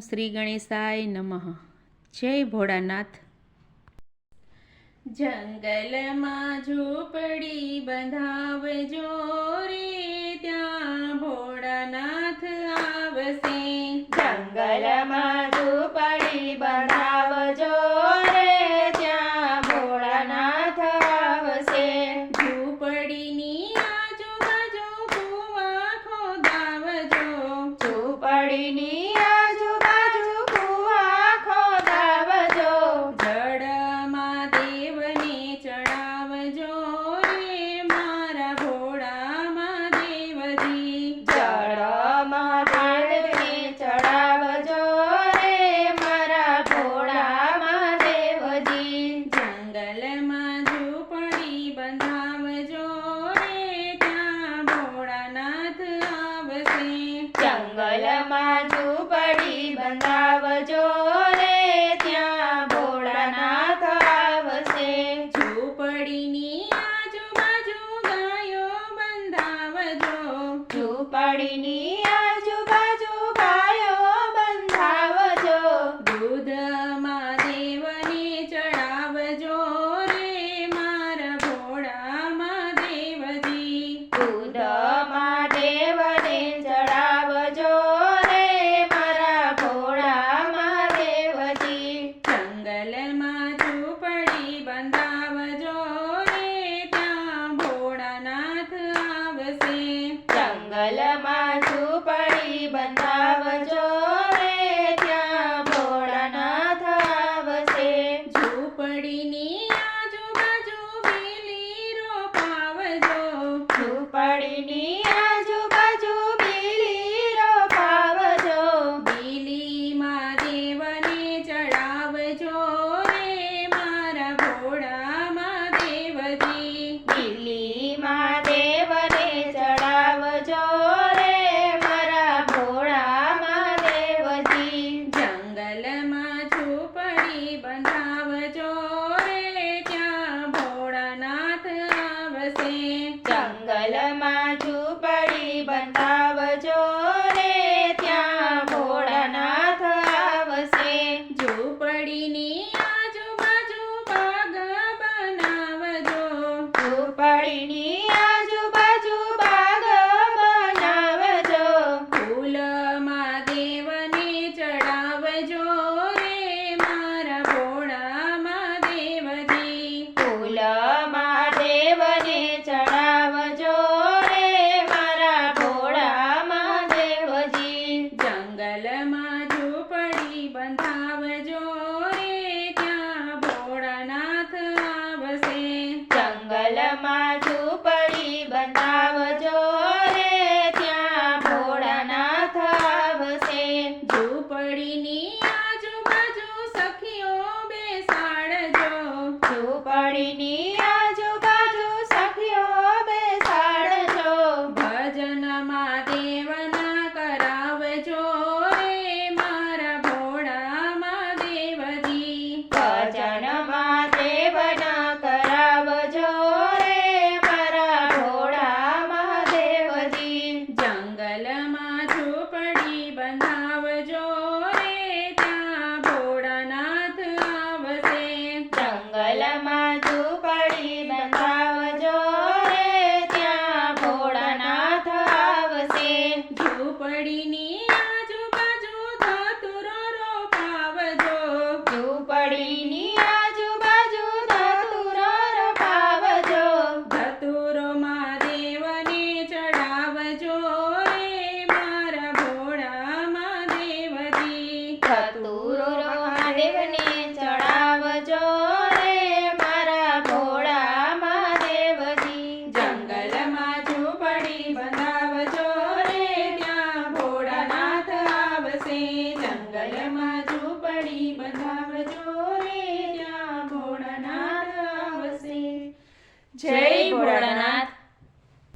શ્રી ગણેશાય નમઃ. જય ભોળાનાથ. જંગલમાં ઝૂંપડી બંધાવજો રે ત્યાં ભોળાનાથ આવશે. જંગલમાં ઝૂંપડી બંધાવજો આવજો રે ત્યાં ભોળાનાથ આવશે. ઝૂંપડીની આજુબાજુ ગાયો બંધાવજો. ઝૂંપડીની ઘોડીની આજુબાજુ બીલી રોપાવજો બીલીમાં દેવને ચડાવજો રે મારા ઘોડામાં દેવજી. બીલીમાં દેવને ચડાવજો കളിണീ માં ઝૂંપડી બનાવજો રે ત્યાં ભોળાનાથ આવશે. ઝૂંપડીની આજુબાજુ સખીઓ બેસાડજો. ઝૂંપડીની